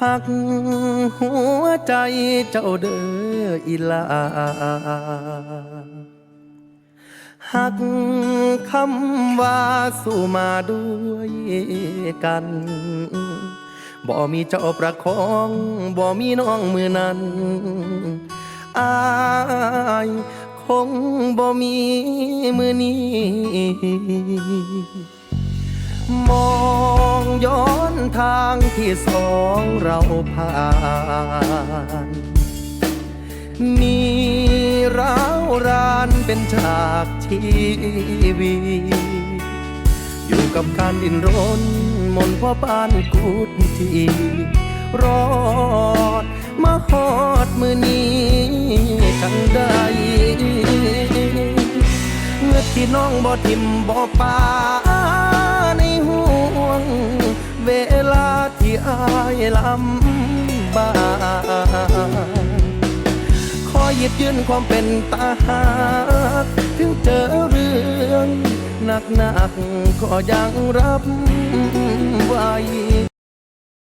หักหัวใจเจ้าเด้ออีลาหักคำว่าสู้มาด้วยกัน บ่มีเจ้าประคอง บ่มีน้องมือนั้นอายคงบ่มีมือนี้มอง ทางที่สองเราผ่านมีร้าวรานเป็นฉากชีวิตอยู่กับการดิ้นรนมนพ่อปานกูดทีรอดมาฮอดมือนี้จังได้เมื่อที่น้องบ่ทิมบ่ปา ที่อายลำบากขอหยิบยื่นความเป็นตาหากถึงเจอเรื่องหนักๆก็ยังรับ